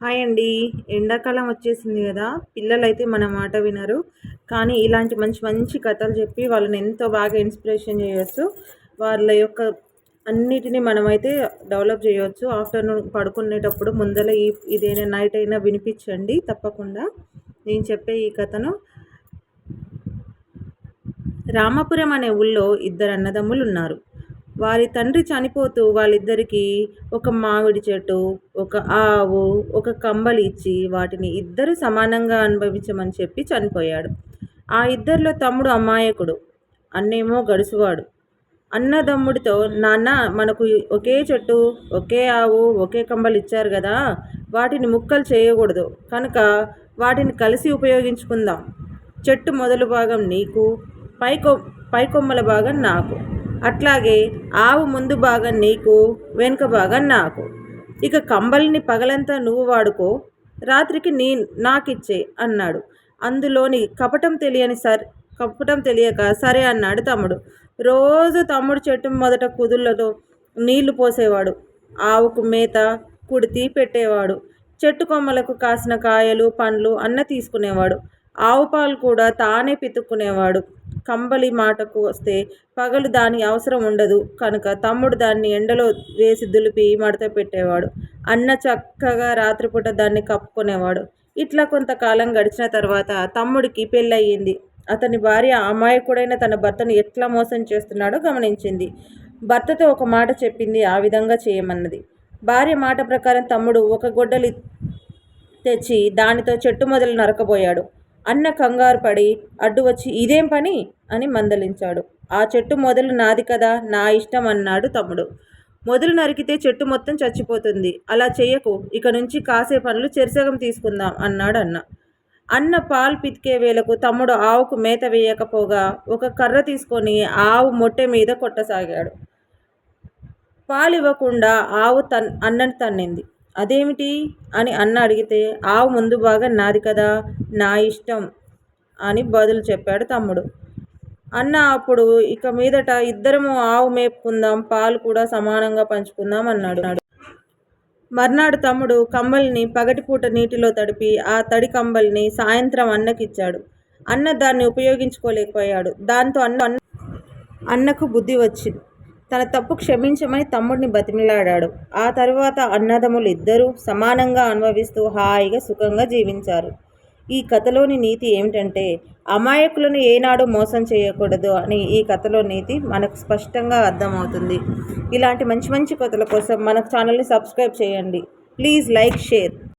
Hi అండి. ఎండాకాలం వచ్చేసింది కదా పిల్లలైతే మన మాట వినరు. కానీ ఇలాంటి మంచి మంచి కథలు చెప్పి వాళ్ళని ఎంతో బాగా ఇన్స్పిరేషన్ చేయవచ్చు వాళ్ళ యొక్క అన్నిటినీ మనమైతే డెవలప్ చేయవచ్చు ఆఫ్టర్నూన్ పడుకునేటప్పుడు ముందర ఈ ఇదైనా నైట్ అయినా వినిపించండి తప్పకుండా. నేను చెప్పే ఈ కథను. రామపురం అనే ఊళ్ళో ఇద్దరు అన్నదమ్ములు ఉన్నారు వారి తండ్రి చనిపోతూ వాళ్ళిద్దరికీ ఒక మామిడి చెట్టు ఒక ఆవు ఒక కంబలి ఇచ్చి వాటిని ఇద్దరు సమానంగా అనుభవించమని చెప్పి చనిపోయాడు. ఆ ఇద్దరిలో తమ్ముడు అమాయకుడు అన్నేమో గడుసువాడు. అన్నదమ్ముడితో నాన్న మనకు ఒకే చెట్టు ఒకే ఆవు ఒకే కంబలు ఇచ్చారు కదా వాటిని ముక్కలు చేయకూడదు. కనుక వాటిని కలిసి ఉపయోగించుకుందాం. చెట్టు మొదలు భాగం నీకు పైకొ పైకొమ్మల భాగం నాకు. అట్లాగే ఆవు ముందు భాగం నీకు వెనుక భాగం నాకు. ఇక కంబలిని పగలంతా నువ్వు వాడుకో రాత్రికి నీ నాకిచ్చే అన్నాడు. అందులోని కపటం తెలియని సర్ కపటం తెలియక సరే అన్నాడు తమ్ముడు. రోజు తమ్ముడు చెట్టు మొదట కుదుళ్ళతో నీళ్ళు పోసేవాడు. ఆవుకు మేత కుడితి పెట్టేవాడు. చెట్టు కొమ్మలకు కాసిన కాయలు పండ్లు అన్న తీసుకునేవాడు. ఆవు పాలు కూడా తానే పితుక్కునేవాడు. కంబలి మాటకు వస్తే పగలు దాని అవసరం ఉండదు. కనుక తమ్ముడు దాన్ని ఎండలో వేసి దులిపి మడత పెట్టేవాడు. అన్న చక్కగా రాత్రిపూట దాన్ని కప్పుకునేవాడు. ఇట్లా కొంతకాలం గడిచిన తర్వాత తమ్ముడికి పెళ్ళయింది అతని భార్య అమాయకుడైన తన భర్తను ఎట్లా మోసం చేస్తున్నాడో గమనించింది. భర్తతో ఒక మాట చెప్పింది ఆ విధంగా చేయమన్నది. భార్య మాట ప్రకారం తమ్ముడు ఒక గొడ్డలి తెచ్చి దానితో చెట్టు మొదలు నరకబోయాడు. అన్న కంగారు పడి అడ్డు వచ్చి ఇదేం పని? అని మందలించాడు. ఆ చెట్టు మొదలు నాది కదా నా ఇష్టం అన్నాడు తమ్ముడు. మొదలు నరికితే చెట్టు మొత్తం చచ్చిపోతుంది. అలా చెయ్యకు. ఇక నుంచి కాసే పనులు చెరిసగం తీసుకుందాం అన్నాడు అన్న. అన్న పాలు పితికే వేలకు తమ్ముడు ఆవుకు మేత వేయకపోగా ఒక కర్ర తీసుకొని ఆవు మొట్టె మీద కొట్టసాగాడు. పాలు ఇవ్వకుండా ఆవు తన్ అన్నను తన్నింది. అదేమిటి? అని అన్న అడిగితే ఆవు ముందు బాగా నాది కదా నా ఇష్టం అని బదులు చెప్పాడు తమ్ముడు. అన్న అప్పుడు ఇక మీదట ఇద్దరము ఆవు మేపుకుందాం పాలు కూడా సమానంగా పంచుకుందాం అన్నాడు. మర్నాడు తమ్ముడు కంబల్ని పగటిపూట నీటిలో తడిపి ఆ తడి కంబల్ని సాయంత్రం అన్నకిచ్చాడు. అన్న దాన్ని ఉపయోగించుకోలేకపోయాడు. దాంతో అన్న అన్నకు బుద్ధి వచ్చింది. తన తప్పు క్షమించమని తమ్ముడిని బతిమిలాడాడు. ఆ తరువాత అన్నదమ్ములు ఇద్దరూ సమానంగా అనుభవిస్తూ హాయిగా సుఖంగా జీవించారు. ఈ కథలోని నీతి ఏమిటంటే అమాయకులను ఏనాడు మోసం చేయకూడదు అని ఈ కథలో నీతి మనకు స్పష్టంగా అర్థమవుతుంది. ఇలాంటి మంచి మంచి కథల కోసం మన ఛానల్ని సబ్స్క్రైబ్ చేయండి. Please like share.